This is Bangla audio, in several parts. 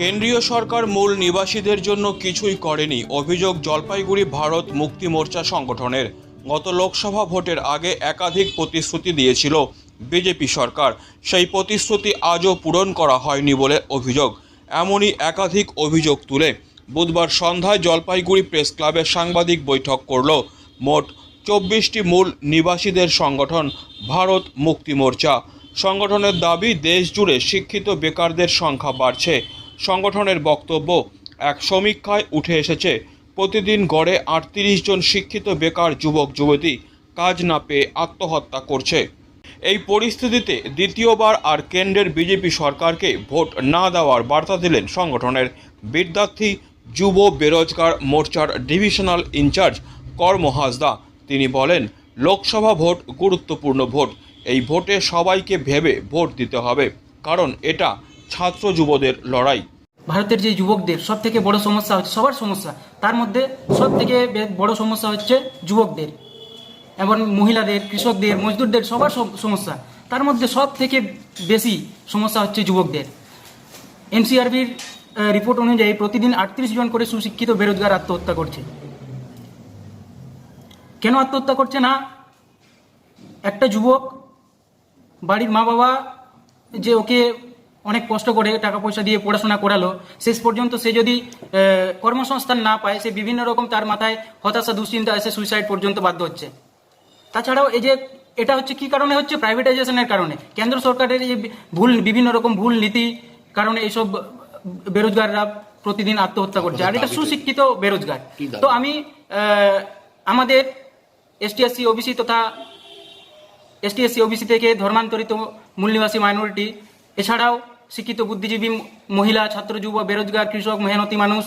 কেন্দ্রীয় সরকার মূল নিবাসীদের জন্য কিছুই করেনি, অভিযোগ জলপাইগুড়ি ভারত মুক্তি মোর্চা সংগঠনের। গত লোকসভা ভোটের আগে একাধিক প্রতিশ্রুতি দিয়েছিল বিজেপি সরকার। সেই প্রতিশ্রুতি আজও পূরণ করা হয়নি বলে অভিযোগ। এমনই একাধিক অভিযোগ তুলে বুধবার সন্ধ্যায় জলপাইগুড়ি প্রেস ক্লাবে সাংবাদিক বৈঠক করল মোট চব্বিশটি মূল নিবাসীদের সংগঠন ভারত মুক্তি মোর্চা। সংগঠনের দাবি, দেশ জুড়ে শিক্ষিত বেকারদের সংখ্যা বাড়ছে সংগঠনের বক্তব্য, এক সমীক্ষায় উঠে এসেছে, প্রতিদিন গড়ে আটত্রিশ জন শিক্ষিত বেকার যুবক, যুবতী কাজ না পেয়ে আত্মহত্যা করছে। এই পরিস্থিতিতে দ্বিতীয়বার আর কেন্দ্রের বিজেপি সরকারকে ভোট না দেওয়ার বার্তা দিলেন সংগঠনের বিদ্যার্থী যুব বেরোজগার মোর্চার ডিভিশনাল ইনচার্জ কর্ম হাসদা তিনি বলেন, লোকসভা ভোট গুরুত্বপূর্ণ ভোট, এই ভোটে সবাইকে ভেবে ভোট দিতে হবে, কারণ এটা ছাত্র যুবদের লড়াই। ভারতের যে যুবকদের সব থেকে বড় সমস্যা হচ্ছে, সবার সমস্যা, তার মধ্যে সব থেকে বড় সমস্যা হচ্ছে যুবকদের। এবং মহিলাদের, কৃষকদের, মজদুরদের সবার সমস্যা, তার মধ্যে সব থেকে বেশি সমস্যা হচ্ছে যুবকদের। এনসিআরবির রিপোর্ট অনুযায়ী প্রতিদিন আটত্রিশ জন করে সুশিক্ষিত বেরোজগার আত্মহত্যা করছে। কেন আত্মহত্যা করছে না? একটা যুবক বাড়ির মা বাবা যে ওকে অনেক কষ্ট করে টাকা পয়সা দিয়ে পড়াশোনা করালো। শেষ পর্যন্ত সে যদি কর্মসংস্থান না পায় সে বিভিন্ন রকম তার মাথায় হতাশা দুশ্চিন্তা এসে সুইসাইড পর্যন্ত বাধ্য হচ্ছে। তাছাড়াও এই যে এটা হচ্ছে কি কারণে হচ্ছে? প্রাইভেটাইজেশনের কারণে। কেন্দ্র সরকারের এই ভুল বিভিন্ন রকম ভুল নীতি কারণে এইসব বেরোজগাররা প্রতিদিন আত্মহত্যা করছে। আর এটা সুশিক্ষিত বেরোজগার। তো আমি আমাদের এসটিএসসি ওবিসি তথা এসটিএসসি ওবিসি থেকে ধর্মান্তরিত মূলনিবাসী মাইনরিটি এছাড়াও শিক্ষিত বুদ্ধিজীবী মহিলা, ছাত্র, যুব, বেরোজগার, কৃষক, মেহনতি মানুষ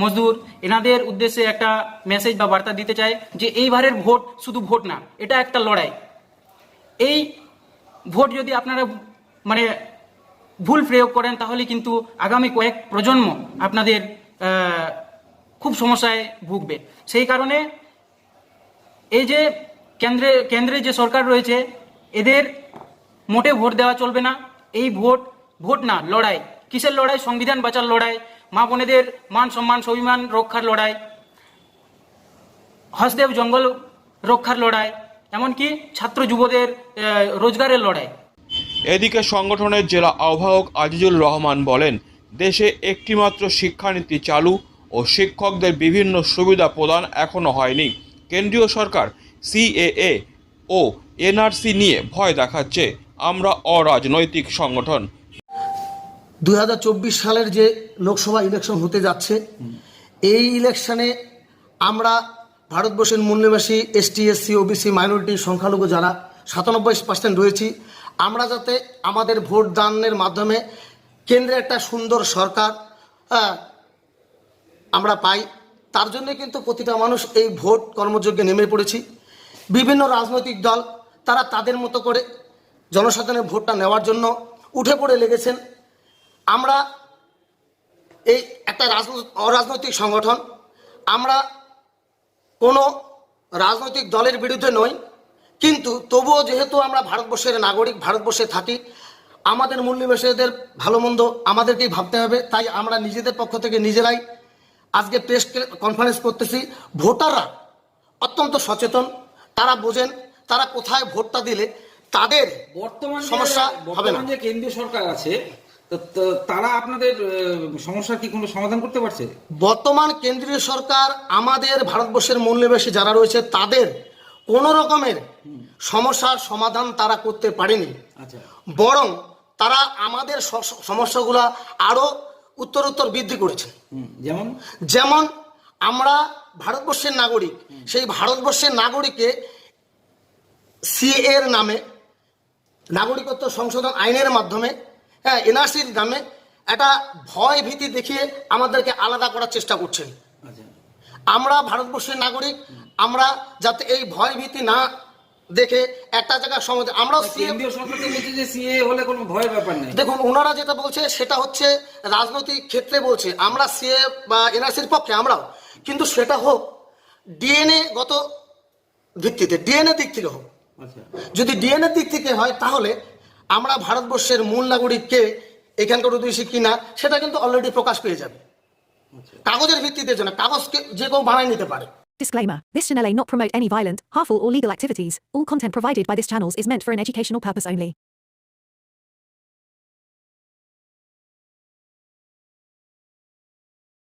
মজদুর, এনাদের উদ্দেশ্যে একটা মেসেজ বা বার্তা দিতে চাই যে এইবারের ভোট শুধু ভোট না, এটা একটা লড়াই। এই ভোট যদি আপনারা মানে ভুল প্রয়োগ করেন, তাহলে কিন্তু আগামী কয়েক প্রজন্ম আপনাদের খুব সমস্যায় ভুগবে। সেই কারণে এই যে কেন্দ্রে কেন্দ্রে যে সরকার রয়েছে, এদের মোটে ভোট দেওয়া চলবে না। এই ভোট ভোট না, লড়াই। কিসের লড়াই? সংবিধান বাঁচার লড়াই, মা বোনেদের মান সম্মান, স্বাভিমান রক্ষার লড়াই, হসদেব জঙ্গল রক্ষার লড়াই, এমনকি ছাত্র যুবদের রোজগারের লড়াই। এদিকে সংগঠনের জেলা আহ্বায়ক আজিজুল রহমান বলেন, দেশে একটিমাত্র শিক্ষানীতি চালু ও শিক্ষকদের বিভিন্ন সুবিধা প্রদান এখনও হয়নি। কেন্দ্রীয় সরকার, সিএএ ও এনআরসি নিয়ে ভয় দেখাচ্ছে। আমরা অরাজনৈতিক সংগঠন। দু হাজার চব্বিশ সালের যে লোকসভা ইলেকশন হতে যাচ্ছে এই ইলেকশনে আমরা ভারতবর্ষের মূল্যবাসী এসটি এসসি ওবিসি মাইনরিটি সংখ্যালঘু যারা সাতানব্বই পার্সেন্ট রয়েছি আমরা যাতে আমাদের ভোট দানের মাধ্যমে কেন্দ্রে একটা সুন্দর সরকার আহ, আমরা পাই। তার জন্য কিন্তু প্রতিটা মানুষ এই ভোট কর্মযজ্ঞে নেমে পড়েছি। বিভিন্ন রাজনৈতিক দল তারা তাদের মতো করে জনসাধারণের ভোটটা নেওয়ার জন্য উঠে পড়ে লেগেছেন। আমরা এই একটা রাজনৈতিক অরাজনৈতিক সংগঠন, আমরা কোনো রাজনৈতিক দলের বিরুদ্ধে নই, কিন্তু তবুও যেহেতু আমরা ভারতবর্ষের নাগরিক, ভারতবর্ষে থাকি, আমাদের মূল ভালো মন্দ আমাদেরকেই ভাবতে হবে, তাই আমরা নিজেদের পক্ষ থেকে নিজেরাই আজকে প্রেস কনফারেন্স করতেছি। ভোটাররা অত্যন্ত সচেতন, তারা বোঝেন, তারা কোথায় ভোটটা দিলে তাদের বর্তমান সমস্যা হবে না। যে কেন্দ্রীয় সরকার আছে তারা আপনাদের আহ, সমস্যার কি কোনো সমাধান করতে পারছে? বর্তমান কেন্দ্রীয় সরকার আমাদের ভারতবর্ষের মূল্যবাসী যারা রয়েছে তাদের কোনো রকমের সমস্যার সমাধান তারা করতে পারেনি। আচ্ছা। বরং তারা আমাদের সমস্যাগুলো আরও উত্তরোত্তর বৃদ্ধি করেছে। যেমন? যেমন আমরা ভারতবর্ষের নাগরিক সেই ভারতবর্ষের নাগরিকে সিএ এর নামে নাগরিকত্ব সংশোধন আইনের মাধ্যমে হ্যাঁ এনআরসির নামে একটা ভয় ভীতি দেখিয়ে আমাদেরকে আলাদা করার চেষ্টা করছেন। আচ্ছা আমরা ভারতবর্ষের নাগরিক আমরা যাতে এই ভয় ভীতি না দেখে একটা জায়গায় সমাজে আমরা কেন্দ্রীয় সরকার তো বলছে যে সিএ হলে কোনো ভয়ের ব্যাপার নেই। দেখুন ওনারা যেটা বলছে সেটা হচ্ছে রাজনৈতিক ক্ষেত্রে বলছে। আমরা সিএ বা এনআরসির পক্ষে আমরাও। কিন্তু সেটা হোক ডিএনএ গত ভিত্তিতে ডিএনএ দিক থেকে হোক আচ্ছা যদি ডিএনএ দিক থেকে হয় তাহলে আমরা ভারতবর্ষের মূল নাগরিককে এখানকার অধিবাসী কিনা সেটা কিন্তু অলরেডি প্রকাশ পেয়ে যাবে কাগজের ভিত্তিতে যেন কাগজকে যে কেউ বানায় নিতে পারে Disclaimer This channel may not promote any violent, harmful, or legal activities. All content provided by this channel is meant for an educational purpose only.